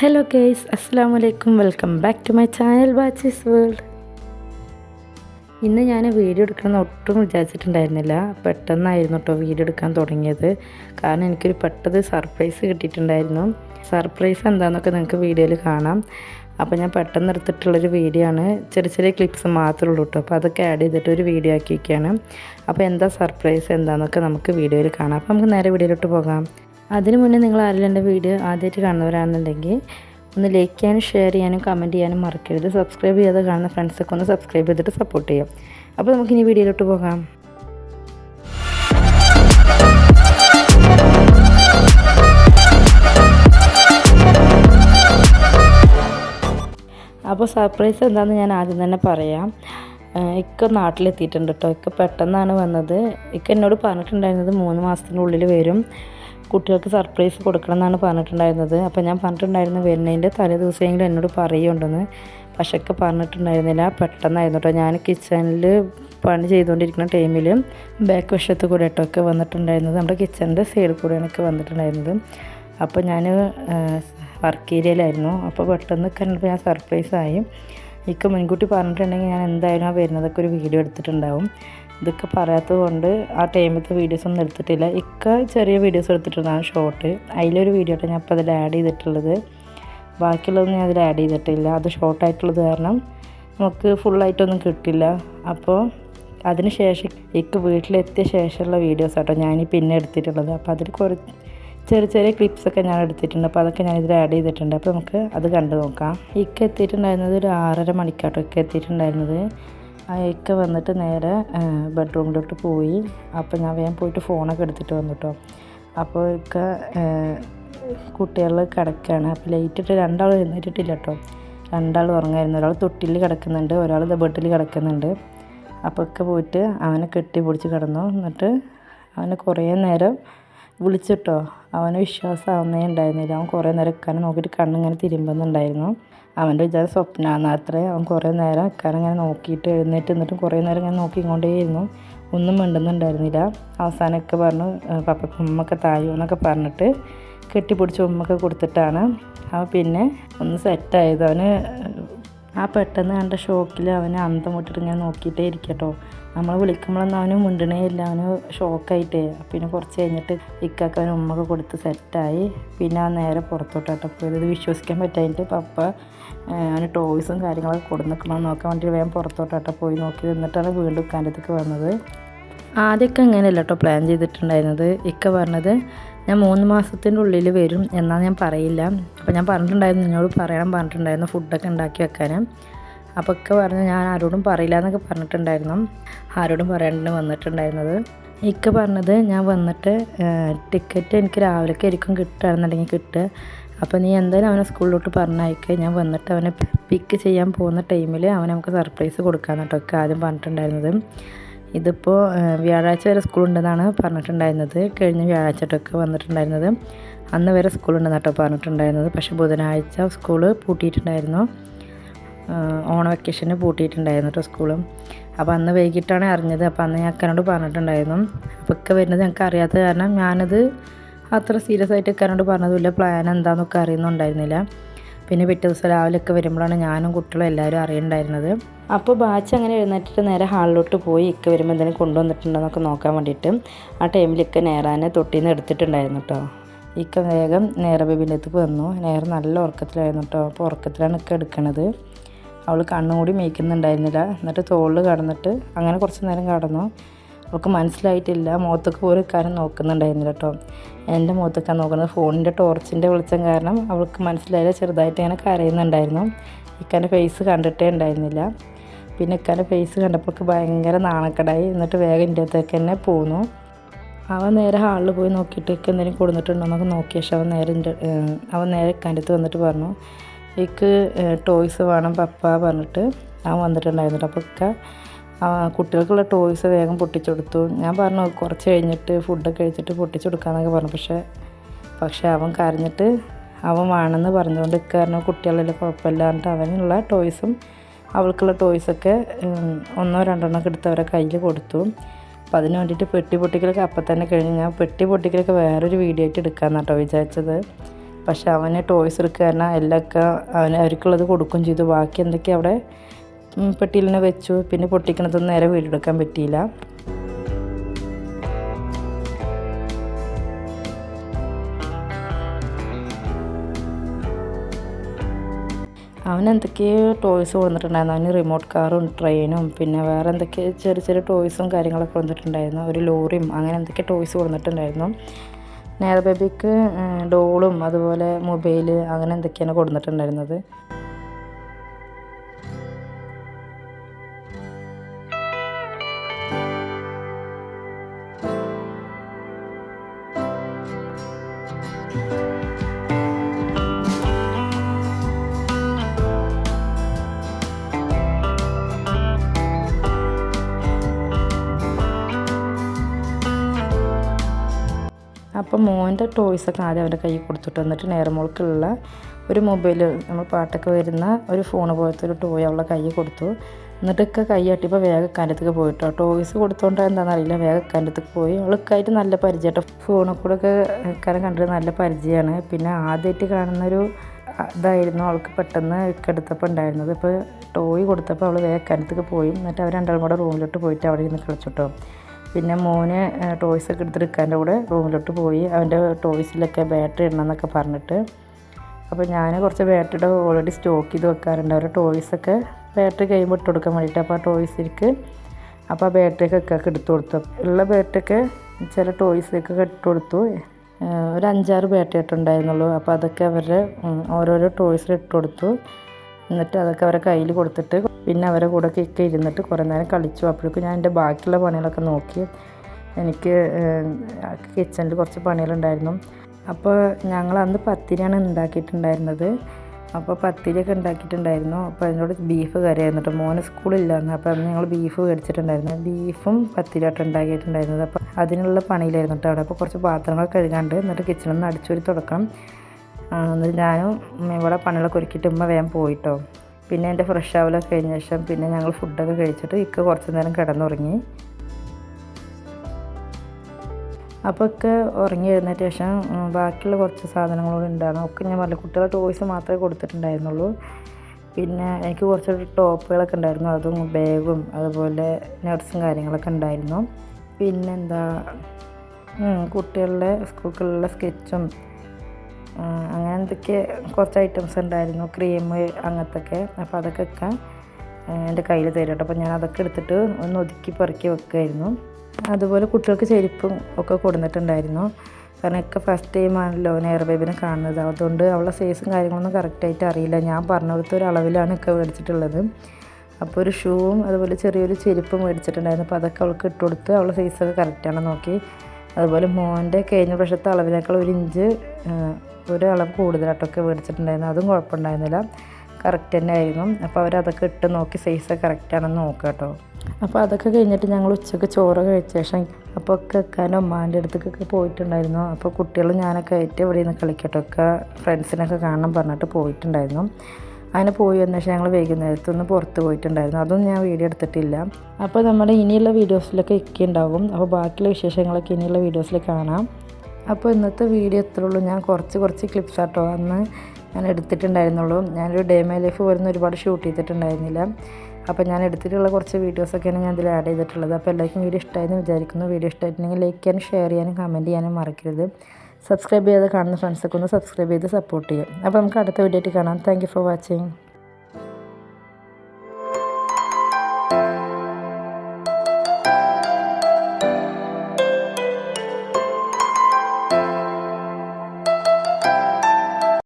Hello കേസ് അസ്സാം വലൈക്കും welcome back to my channel ബാച്ചീസ് world ഇന്ന് ഞാൻ വീഡിയോ എടുക്കണമെന്ന് ഒട്ടും വിചാരിച്ചിട്ടുണ്ടായിരുന്നില്ല. പെട്ടെന്നായിരുന്നു കേട്ടോ വീഡിയോ എടുക്കാൻ തുടങ്ങിയത്. കാരണം എനിക്കൊരു പെട്ടത് സർപ്രൈസ് കിട്ടിയിട്ടുണ്ടായിരുന്നു. സർപ്രൈസ് എന്താണെന്നൊക്കെ നിങ്ങൾക്ക് വീഡിയോയിൽ കാണാം. അപ്പോൾ ഞാൻ പെട്ടെന്ന് എടുത്തിട്ടുള്ളൊരു വീഡിയോ ആണ്. ചെറിയ ചെറിയ ക്ലിപ്സ് മാത്രമേ ഉള്ളൂ കേട്ടോ. അപ്പോൾ അതൊക്കെ ആഡ് ചെയ്തിട്ട് ഒരു വീഡിയോ ആക്കിയിരിക്കുകയാണ്. അപ്പോൾ എന്താ സർപ്രൈസ് എന്താണെന്നൊക്കെ നമുക്ക് വീഡിയോയിൽ കാണാം. അപ്പോൾ നമുക്ക് നേരെ വീഡിയോയിലോട്ട് പോകാം. അതിന് മുന്നേ നിങ്ങൾ ആരെങ്കിലും എന്റെ വീഡിയോ ആദ്യമായിട്ട് കാണുന്നവരാണെന്നുണ്ടെങ്കിൽ ഒന്ന് ലൈക്ക് ചെയ്യാനും ഷെയർ ചെയ്യാനും കമന്റ് ചെയ്യാനും മറക്കരുത്. സബ്സ്ക്രൈബ് ചെയ്യാതെ കാണുന്ന ഫ്രണ്ട്സൊക്കെ ഒന്ന് സബ്സ്ക്രൈബ് ചെയ്തിട്ട് സപ്പോർട്ട് ചെയ്യാം. അപ്പോൾ നമുക്കിനി വീഡിയോയിലോട്ട് പോകാം. അപ്പോൾ സർപ്രൈസ് എന്താണെന്ന് ഞാൻ ആദ്യം തന്നെ പറയാം. ഇക്ക നാട്ടിലെത്തിയിട്ടുണ്ട് കേട്ടോ ഇക്ക പെട്ടെന്നാണ് വന്നത്. ഇക്ക എന്നോട് പറഞ്ഞിട്ടുണ്ടായിരുന്നത് മൂന്ന് മാസത്തിനുള്ളിൽ വരും. കുട്ടികൾക്ക് സർപ്രൈസ് കൊടുക്കണം എന്നാണ് പറഞ്ഞിട്ടുണ്ടായിരുന്നത്. അപ്പോൾ ഞാൻ പറഞ്ഞിട്ടുണ്ടായിരുന്നു വരുന്നതിന്റെ തലേ ദിവസമെങ്കിലും എന്നോട് പറയുണ്ടെന്ന് പക്ഷേ ഒക്കെ പറഞ്ഞിട്ടുണ്ടായിരുന്നില്ല. പെട്ടെന്നായിരുന്നു കേട്ടോ. ഞാൻ കിച്ചണിൽ പണി ചെയ്തുകൊണ്ടിരിക്കുന്ന ടൈമിൽ ബാക്ക് വശത്ത് കൂടെ കേട്ടോ ഒക്കെ വന്നിട്ടുണ്ടായിരുന്നത്. നമ്മുടെ കിച്ചണിന്റെ സൈഡിൽ കൂടെയാണ് ഒക്കെ വന്നിട്ടുണ്ടായിരുന്നത്. അപ്പോൾ ഞാൻ വർക്ക് ഏരിയയിലായിരുന്നു. അപ്പോൾ പെട്ടെന്ന് കണ്ടപ്പോൾ ഞാൻ സർപ്രൈസായി. എനിക്ക് മുൻകൂട്ടി പറഞ്ഞിട്ടുണ്ടെങ്കിൽ ഞാൻ എന്തായാലും ആ വരുന്നതൊക്കെ ഒരു വീഡിയോ എടുത്തിട്ടുണ്ടാവും. ഇതൊക്കെ പറയാത്തത് കൊണ്ട് ആ ടൈമിലത്തെ വീഡിയോസ് ഒന്നും എടുത്തിട്ടില്ല. ഇക്ക ചെറിയ വീഡിയോസ് എടുത്തിട്ടുണ്ടാണ് ഷോർട്ട് അതിലൊരു വീഡിയോ ഞാൻ അപ്പോൾ അതിൽ ആഡ് ചെയ്തിട്ടുള്ളത്. ബാക്കിയുള്ളതൊന്നും ഞാൻ അതിൽ ആഡ് ചെയ്തിട്ടില്ല. അത് ഷോർട്ടായിട്ടുള്ളത് കാരണം നമുക്ക് ഫുള്ളായിട്ടൊന്നും കിട്ടില്ല. അപ്പോൾ അതിന് ശേഷം ഇക്ക് വീട്ടിലെത്തിയ ശേഷമുള്ള വീഡിയോസ് ആട്ടോ ഞാൻ പിന്നെ എടുത്തിട്ടുള്ളത്. അപ്പോൾ അതിൽ കുറച്ച് ചെറിയ ചെറിയ ക്ലിപ്സൊക്കെ ഞാൻ എടുത്തിട്ടുണ്ട്. അപ്പോൾ അതൊക്കെ ഞാൻ ഇതിൽ ആഡ് ചെയ്തിട്ടുണ്ട്. അപ്പോൾ നമുക്ക് അത് കണ്ടു നോക്കാം. ഇക്ക എത്തിയിട്ടുണ്ടായിരുന്നത് ഒരു ആറര മണിക്കാട്ടോ. ഇക്ക എത്തിയിട്ടുണ്ടായിരുന്നത്. ഇക്ക വന്നിട്ട് നേരെ ബെഡ്റൂമിലോട്ട് പോയി. അപ്പോൾ ഞാൻ വേഗം പോയിട്ട് ഫോണൊക്കെ എടുത്തിട്ട് വന്നു അപ്പോൾ ഇക്ക കുട്ടികൾ കിടക്കുകയാണ് അപ്പോൾ ലൈറ്റിട്ട് രണ്ടാൾ എഴുന്നേറ്റിട്ടില്ല കേട്ടോ രണ്ടാൾ ഉറങ്ങായിരുന്നു. ഒരാൾ തൊട്ടിൽ കിടക്കുന്നുണ്ട് ഒരാൾ ബെഡിൽ കിടക്കുന്നുണ്ട്. അപ്പോൾ ഒക്കെ പോയിട്ട് അവനെ കെട്ടി പിടിച്ച് കിടന്നു. എന്നിട്ട് അവനെ കുറേ നേരം വിളിച്ചിട്ടോ. അവന് വിശ്വാസമാവുന്നേ ഉണ്ടായിരുന്നില്ല. അവൻ കുറേ നേരം ഇക്കാനെ നോക്കിയിട്ട് കണ്ണിങ്ങനെ തിരുമ്പുന്നുണ്ടായിരുന്നു. അവന്റെ വിചാരം സ്വപ്നമാണ് അത്രേ അവൻ കുറേ നേരം ഇക്കാനിങ്ങനെ നോക്കിയിട്ട് എഴുന്നേറ്റ് നിന്നിട്ടും കുറേ നേരം ഇങ്ങനെ നോക്കിക്കൊണ്ടേയിരുന്നു. ഒന്നും മിണ്ടുന്നുണ്ടായിരുന്നില്ല. അവസാനമൊക്കെ പറഞ്ഞു പപ്പ ഉമ്മൊക്കെ തായോ എന്നൊക്കെ പറഞ്ഞിട്ട് കെട്ടിപ്പിടിച്ച് ഉമ്മൊക്കെ കൊടുത്തിട്ടാണ്. അവൻ പിന്നെ ഒന്ന് സെറ്റായത് അവന് ആ പെട്ടെന്ന് കണ്ട ഷോക്കിൽ അവന് അന്തം വിട്ടിട്ട് ഇങ്ങനെ നോക്കിയിട്ടേ ഇരിക്കട്ടോ. നമ്മൾ വിളിക്കുമ്പോഴൊന്നും അവന് മുണ്ടണേ ഇല്ല. അവന് ഷോക്കായിട്ടേ. പിന്നെ കുറച്ച് കഴിഞ്ഞിട്ട് ഇക്കൊക്കെ അവന് ഉമ്മക്ക് കൊടുത്ത് സെറ്റായി. പിന്നെ അവൻ നേരെ പുറത്തോട്ടോ പോയത്. വിശ്വസിക്കാൻ പറ്റായിട്ട് പപ്പ അവന് ടോയ്സും കാര്യങ്ങളൊക്കെ കൊടുന്നിക്കണമെന്ന് നോക്കാൻ വേണ്ടി വേഗം പുറത്തോട്ടോ പോയി നോക്കി. നിന്നിട്ടാണ് വീണ്ടും ഇക്കാന്റെത്തേക്ക് വന്നത്. ആദ്യമൊക്കെ അങ്ങനെയല്ല കേട്ടോ പ്ലാൻ ചെയ്തിട്ടുണ്ടായിരുന്നത്. ഇക്ക പറഞ്ഞത് ഞാൻ മൂന്ന് മാസത്തിന്റെ ഉള്ളിൽ വരും എന്നാൽ ഞാൻ പറയില്ല. അപ്പോൾ ഞാൻ പറഞ്ഞിട്ടുണ്ടായിരുന്നു നിന്നോട് പറയണം പറഞ്ഞിട്ടുണ്ടായിരുന്നു ഫുഡൊക്കെ ഉണ്ടാക്കി വെക്കാൻ. അപ്പോൾ ഒക്കെ പറഞ്ഞു ഞാൻ ആരോടും പറയില്ല എന്നൊക്കെ പറഞ്ഞിട്ടുണ്ടായിരുന്നു. ആരോടും പറയാണ്ട് വന്നിട്ടുണ്ടായിരുന്നത്. ഇക്ക പറഞ്ഞത് ഞാൻ വന്നിട്ട് ടിക്കറ്റ് എനിക്ക് രാവിലേക്ക് ആയിരിക്കും കിട്ടുകയാണെന്നുണ്ടെങ്കിൽ കിട്ടുക. അപ്പോൾ നീ എന്തായാലും അവനെ സ്കൂളിലോട്ട് പറഞ്ഞയക്കുക ഞാൻ വന്നിട്ട് അവനെ പിക്ക് ചെയ്യാൻ പോകുന്ന ടൈമിൽ അവനെ നമുക്ക് സർപ്രൈസ് കൊടുക്കാമെന്നിട്ടൊക്കെ ആദ്യം പറഞ്ഞിട്ടുണ്ടായിരുന്നത്. ഇതിപ്പോൾ വ്യാഴാഴ്ച വരെ സ്കൂളുണ്ടെന്നാണ് പറഞ്ഞിട്ടുണ്ടായിരുന്നത്. കഴിഞ്ഞ വ്യാഴാഴ്ചട്ടൊക്കെ വന്നിട്ടുണ്ടായിരുന്നത്. അന്ന് വരെ സ്കൂളുണ്ടെന്ന് കേട്ടോ പറഞ്ഞിട്ടുണ്ടായിരുന്നത്. പക്ഷേ ബുധനാഴ്ച സ്കൂൾ പൂട്ടിയിട്ടുണ്ടായിരുന്നു. ഓണ വെക്കേഷന് പൂട്ടിയിട്ടുണ്ടായിരുന്നു കേട്ടോ സ്കൂളും. അപ്പോൾ അന്ന് വൈകിട്ടാണ് അറിഞ്ഞത്. അപ്പോൾ അന്ന് ഞാൻ അക്കനോട് പറഞ്ഞിട്ടുണ്ടായിരുന്നു. അപ്പോൾ ഒക്കെ വരുന്നത് ഞങ്ങൾക്ക് അറിയാത്ത കാരണം ഞാനത് അത്ര സീരിയസ് ആയിട്ട് അക്കനോട് പറഞ്ഞതുമില്ല. പ്ലാൻ എന്താണെന്നൊക്കെ അറിയുന്നുണ്ടായിരുന്നില്ല. പിന്നെ പിറ്റേ ദിവസം രാവിലെയൊക്കെ വരുമ്പോഴാണ് ഞാനും കുട്ടികളും എല്ലാവരും അറിയണ്ടായിരുന്നത്. അപ്പോൾ ബാച്ച് അങ്ങനെ എഴുന്നേറ്റിട്ട് നേരെ ഹാളിലോട്ട് പോയി ഇക്ക വരുമ്പോൾ എന്തെങ്കിലും കൊണ്ടുവന്നിട്ടുണ്ടോയെന്നൊക്കെ നോക്കാൻ വേണ്ടിയിട്ട് ആ ടൈമിൽ ഇക്ക നേരാനെ തൊട്ടിന്ന് എടുത്തിട്ടുണ്ടായിരുന്നു കേട്ടോ ഇക്ക വേഗം നേരെ ബേബിന്റെത്തേക്ക് വന്നു. നേരെ നല്ല ഉറക്കത്തിലായിരുന്നു കേട്ടോ അപ്പോൾ ഉറക്കത്തിലാണ് ഇക്ക എടുക്കണത്. അവൾ കണ്ണുകൂടി മേയ്ക്കുന്നുണ്ടായിരുന്നില്ല. എന്നിട്ട് തോളിൽ കടന്നിട്ട് അങ്ങനെ കുറച്ച് നേരം കടന്നു. അവൾക്ക് മനസ്സിലായിട്ടില്ല. മുഖത്തൊക്കെ ഓരോ കാര്യം നോക്കുന്നുണ്ടായിരുന്നില്ല കേട്ടോ. എന്റെ മുഖത്തൊക്കെ നോക്കുന്നത് ഫോണിന്റെ ടോർച്ചിന്റെ വെളിച്ചം കാരണം അവൾക്ക് മനസ്സിലായില്ല. ചെറുതായിട്ട് ഇങ്ങനെ കരയുന്നുണ്ടായിരുന്നു. ഇക്കാന്റെ ഫേസ് കണ്ടിട്ടേ ഉണ്ടായിരുന്നില്ല. പിന്നെ ഇക്കാന്റെ ഫേസ് കണ്ടപ്പോൾ ഭയങ്കര നാണക്കടായി. എന്നിട്ട് വേഗം എന്റെ അടുത്തേക്ക് തന്നെ പോന്നു. അവൻ നേരെ ഹാളിൽ പോയി നോക്കിയിട്ട് ഇക്ക് എന്തെങ്കിലും കൊടുത്തിട്ടുണ്ടോ എന്നൊക്കെ നോക്കിയ ശേഷം അവൻ നേരെ അവൻ നേരെ ഇക്കാന്റെ അടുത്ത് വന്നിട്ട് പറഞ്ഞു ഇക്ക് ടോയ്സ് വേണം പപ്പ പറഞ്ഞിട്ട് അവൻ വന്നിട്ടുണ്ടായിരുന്നു അപ്പോൾ ഒക്കെ കുട്ടികൾക്കുള്ള ടോയ്സ് വേഗം പൊട്ടിച്ചു കൊടുത്തു ഞാൻ പറഞ്ഞു കുറച്ച് കഴിഞ്ഞിട്ട് ഫുഡൊക്കെ കഴിച്ചിട്ട് പൊട്ടിച്ചു കൊടുക്കാമെന്നൊക്കെ പറഞ്ഞു. പക്ഷേ പക്ഷേ അവൻ കരഞ്ഞിട്ട് അവൻ വേണമെന്ന് പറഞ്ഞുകൊണ്ട് കാരണം കുട്ടികളെല്ലാം കുഴപ്പമില്ല എന്നിട്ട് അവനുള്ള ടോയ്സും അവൾക്കുള്ള ടോയ്സൊക്കെ ഒന്നോ രണ്ടെണ്ണമൊക്കെ എടുത്ത് അവരെ കയ്യിൽ കൊടുത്തു. അപ്പോൾ അതിന് വേണ്ടിയിട്ട് പെട്ടി പൊട്ടിക്കലൊക്കെ അപ്പം തന്നെ കഴിഞ്ഞ്. ഞാൻ പെട്ടി പൊട്ടിക്കലൊക്കെ വേറൊരു വീഡിയോ ആയിട്ട് എടുക്കാമെന്നാട്ടോ വിചാരിച്ചത്. പക്ഷേ അവന് ടോയ്സ് എടുക്കുക എല്ലാമൊക്കെ അവന് അവർക്കുള്ളത് കൊടുക്കുകയും ചെയ്തു. ബാക്കി എന്തൊക്കെ അവിടെ പെട്ടിയിൽ തന്നെ വെച്ചു. പിന്നെ പൊട്ടിക്കണതൊന്നും നേരെ വീടെടുക്കാൻ പറ്റിയില്ല. അവൻ എന്തൊക്കെയോ ടോയ്സ് കൊടുത്തിട്ടുണ്ടായിരുന്നു അവന് റിമോട്ട് കാറും ട്രെയിനും പിന്നെ വേറെ എന്തൊക്കെ ചെറിയ ചെറിയ ടോയ്സും കാര്യങ്ങളൊക്കെ വന്നിട്ടുണ്ടായിരുന്നു ഒരു ലോറിയും അങ്ങനെ എന്തൊക്കെ ടോയ്സ് കൊടുത്തിട്ടുണ്ടായിരുന്നു നേരെ ബേബിക്ക് ഡോളും അതുപോലെ മൊബൈൽ അങ്ങനെ എന്തൊക്കെയാണ് കൊടുത്തിട്ടുണ്ടായിരുന്നത് അപ്പം മോന്റെ ടോയ്സൊക്കെ ആദ്യം അവന്റെ കയ്യിൽ കൊടുത്തിട്ട് വന്നിട്ട് നേരമോൾക്കുള്ള ഒരു മൊബൈൽ നമ്മൾ പാട്ടൊക്കെ വരുന്ന ഒരു ഫോൺ പോലത്തെ ഒരു ടോയ് അവളുടെ കയ്യിൽ കൊടുത്തു. എന്നിട്ടൊക്കെ വേഗ വേഗം പോയിട്ടോ. ടോയ്സ് കൊടുത്തോണ്ട് എന്താണെന്ന് അറിയില്ല വേഗം പോയി. അവൾക്കായിട്ട് നല്ല പരിചയട്ടോ ഫോണിൽ കൂടെ ഒക്കെ കാരണം കണ്ടിട്ട് നല്ല പരിചയമാണ്. പിന്നെ ആദ്യമായിട്ട് കാണുന്നൊരു ഇതായിരുന്നു അവൾക്ക് പെട്ടെന്ന് എടുത്തപ്പോൾ ഉണ്ടായിരുന്നത്. ഇപ്പോൾ ടോയ് കൊടുത്തപ്പോൾ അവൾ വേഗ കരത്തേക്ക് പോയി. എന്നിട്ട് അവർ രണ്ടാളും കൂടെ റൂമിലോട്ട് പോയിട്ട് അവിടെ ഇരുന്ന് കളിച്ചിട്ടോ പിന്നെ മോന് ടോയ്സ് ഒക്കെ എടുത്തിട്ട് ഇക്കാന്റെ കൂടെ റൂമിലോട്ട് പോയി. അവന്റെ ടോയ്സിലൊക്കെ ബാറ്ററി ഇടണം എന്നൊക്കെ പറഞ്ഞിട്ട്. അപ്പോൾ ഞാൻ കുറച്ച് ബാറ്ററിയുടെ ഓൾറെഡി സ്റ്റോക്ക് ചെയ്ത് വെക്കാറുണ്ട്. അവരുടെ ടോയ്സൊക്കെ ബാറ്ററി കഴിയുമ്പോൾ ഇട്ട് കൊടുക്കാൻ വേണ്ടിയിട്ട് അപ്പോൾ ആ ടോയ്സിലേക്ക് അപ്പോൾ ആ ബാറ്ററിയൊക്കെ ഒക്കെ എടുത്തു കൊടുത്തു. ഉള്ള ബാറ്ററിയൊക്കെ ചില ടോയ്സിലേക്കൊക്കെ ഇട്ട് കൊടുത്തു. ഒരു അഞ്ചാറ് ബാറ്ററി ഇട്ടുണ്ടായിരുന്നുള്ളൂ അപ്പോൾ അതൊക്കെ അവരുടെ ഓരോരോ ടോയ്സിൽ ഇട്ട് കൊടുത്തു. എന്നിട്ട് അതൊക്കെ അവരുടെ കയ്യിൽ കൊടുത്തിട്ട് പിന്നെ അവരെ കൂടെ ഒക്കെ ഇരുന്നിട്ട് കുറേ നേരം കളിച്ചു. അപ്പോഴേക്കും ഞാൻ എന്റെ ബാക്കിയുള്ള പണികളൊക്കെ നോക്കി. എനിക്ക് കിച്ചണിൽ കുറച്ച് പണികളുണ്ടായിരുന്നു. അപ്പോൾ ഞങ്ങൾ അന്ന് പത്തിരിയാണ് ഉണ്ടാക്കിയിട്ടുണ്ടായിരുന്നത്. അപ്പോൾ പത്തിരിയൊക്കെ ഉണ്ടാക്കിയിട്ടുണ്ടായിരുന്നു. അപ്പോൾ അതിനോട് ബീഫ് കറിയായിരുന്നു കേട്ടോ. മോന് സ്കൂളില്ലായിരുന്നു അപ്പോൾ അന്ന് ഞങ്ങൾ ബീഫ് മേടിച്ചിട്ടുണ്ടായിരുന്നു. ബീഫും പത്തിരിയായിട്ട് ഉണ്ടാക്കിയിട്ടുണ്ടായിരുന്നത്. അപ്പോൾ അതിനുള്ള പണിയിലായിരുന്നു കേട്ടോ അവിടെ. അപ്പോൾ കുറച്ച് പാത്രങ്ങൾ കഴുകാണ്ട് എന്നിട്ട് കിച്ചണിൽ നിന്ന് അടിച്ചൊരു തുടക്കണം. എന്നിട്ട് ഞാനും ഇവിടെ പണികളൊക്കെ ഒരുക്കിയിട്ട് ഉമ്മ വേഗം പോയിട്ടോ പിന്നെ എന്റെ ഫ്രഷ് ആവലൊക്കെ കഴിഞ്ഞ ശേഷം പിന്നെ ഞങ്ങൾ ഫുഡൊക്കെ കഴിച്ചിട്ട് ഇക്ക കുറച്ച് നേരം കിടന്നുറങ്ങി. അപ്പോൾ ഒക്കെ ഉറങ്ങി എഴുന്നേറ്റ ശേഷം ബാക്കിയുള്ള കുറച്ച് സാധനങ്ങളൂടെ ഉണ്ടായിരുന്നു. ഒക്കെ ഞാൻ പറഞ്ഞു കുട്ടികളെ ടോയ്സ് മാത്രമേ കൊടുത്തിട്ടുണ്ടായിരുന്നുള്ളൂ. പിന്നെ എനിക്ക് കുറച്ച് ടോപ്പുകളൊക്കെ ഉണ്ടായിരുന്നു അതും ബാഗും അതുപോലെ നട്ട്സും കാര്യങ്ങളൊക്കെ ഉണ്ടായിരുന്നു. പിന്നെന്താ കുട്ടികളുടെ സ്കൂളിലുള്ള സ്കെച്ചും അങ്ങനെ എന്തൊക്കെ കുറച്ച് ഐറ്റംസ് ഉണ്ടായിരുന്നു? ക്രീം അങ്ങനത്തൊക്കെ. അപ്പോൾ അതൊക്കെ വെക്കാൻ എന്റെ കയ്യിൽ തരും കേട്ടോ അപ്പോൾ ഞാൻ അതൊക്കെ എടുത്തിട്ട് ഒന്ന് ഒതുക്കി പെറുക്കി വെക്കുമായിരുന്നു അതുപോലെ കുട്ടികൾക്ക് ചെരുപ്പും ഒക്കെ കൊടുത്തിട്ടുണ്ടായിരുന്നു. കാരണം ഒക്കെ ഫസ്റ്റ് ടൈം ആണല്ലോ നെയർ ബേബിനെ കാണുന്നത്. അതുകൊണ്ട് അവളുടെ സൈസും കാര്യങ്ങളൊന്നും കറക്റ്റായിട്ട് അറിയില്ല. ഞാൻ പറഞ്ഞ കൊടുത്ത ഒരു അളവിലാണ് ഒക്കെ മേടിച്ചിട്ടുള്ളത്. അപ്പോൾ ഒരു ഷൂവും അതുപോലെ ചെറിയൊരു ചെരുപ്പും മേടിച്ചിട്ടുണ്ടായിരുന്നു. അപ്പോൾ അതൊക്കെ അവൾക്ക് ഇട്ട് കൊടുത്ത് അവളുടെ സൈസൊക്കെ കറക്റ്റാണെന്ന് നോക്കി. അതുപോലെ മോന്റെ കഴിഞ്ഞ പ്രാവശ്യത്തെ അളവിനേക്കാൾ ഒരു ഇഞ്ച് ഒരു അളവ് കൂടുതലായിട്ടൊക്കെ മേടിച്ചിട്ടുണ്ടായിരുന്നു. അതും കുഴപ്പമുണ്ടായിരുന്നില്ല. കറക്റ്റ് തന്നെ ആയിരുന്നു അപ്പോൾ അവരതൊക്കെ ഇട്ട് നോക്കി സൈസ് കറക്റ്റാണെന്ന് നോക്കുക കേട്ടോ. അപ്പോൾ അതൊക്കെ കഴിഞ്ഞിട്ട് ഞങ്ങൾ ഉച്ചയ്ക്ക് ചോറ് കഴിച്ച ശേഷം അപ്പോൾ ഒക്കെ അമ്മാന്റെ അടുത്തേക്കൊക്കെ പോയിട്ടുണ്ടായിരുന്നു. അപ്പോൾ കുട്ടികളും ഞാനൊക്കെ ആയിട്ട് ഇവിടെ നിന്ന് കളിക്കട്ടൊക്കെ ഫ്രണ്ട്സിനൊക്കെ കാണണം പറഞ്ഞിട്ട് പോയിട്ടുണ്ടായിരുന്നു. അങ്ങനെ പോയി വന്ന ശേഷം ഞങ്ങൾ വൈകുന്നേരത്തൊന്ന് പുറത്ത് പോയിട്ടുണ്ടായിരുന്നു. അതൊന്നും ഞാൻ വീഡിയോ എടുത്തിട്ടില്ല. അപ്പോൾ നമ്മുടെ ഇനിയുള്ള വീഡിയോസിലൊക്കെ ഇക്കി ഉണ്ടാവും അപ്പോൾ ബാക്കിയുള്ള വിശേഷങ്ങളൊക്കെ ഇനിയുള്ള വീഡിയോസിൽ കാണാം. അപ്പോൾ ഇന്നത്തെ വീഡിയോ എത്ര ഉള്ളൂ. ഞാൻ കുറച്ച് കുറച്ച് ക്ലിപ്സ് ആട്ടോ. അന്ന് ഞാൻ എടുത്തിട്ടുണ്ടായിരുന്നുള്ളൂ. ഞാനൊരു ഡേ മൈ ലൈഫ് വരുന്ന ഒരുപാട് ഷൂട്ട് ചെയ്തിട്ടുണ്ടായിരുന്നില്ല. അപ്പോൾ ഞാൻ എടുത്തിട്ടുള്ള കുറച്ച് വീഡിയോസൊക്കെയാണ് ഞാൻ ഇതിൽ ആഡ് ചെയ്തിട്ടുള്ളത്. അപ്പോൾ എല്ലാവർക്കും വീഡിയോ ഇഷ്ടമായെന്ന് വിചാരിക്കുന്നു. വീഡിയോ ഇഷ്ടമായിട്ടുണ്ടെങ്കിൽ ലൈക്ക് ചെയ്യാനും ഷെയർ ചെയ്യാനും കമന്റ് ചെയ്യാനും മറക്കരുത്. സബ്സ്ക്രൈബ് ചെയ്ത് കാണുന്ന ഫ്രണ്ട്സൊക്കെ ഒന്ന് സബ്സ്ക്രൈബ് ചെയ്ത് സപ്പോർട്ട് ചെയ്യും അപ്പോൾ നമുക്ക് അടുത്ത വീഡിയോ കാണാം. Thank you for watching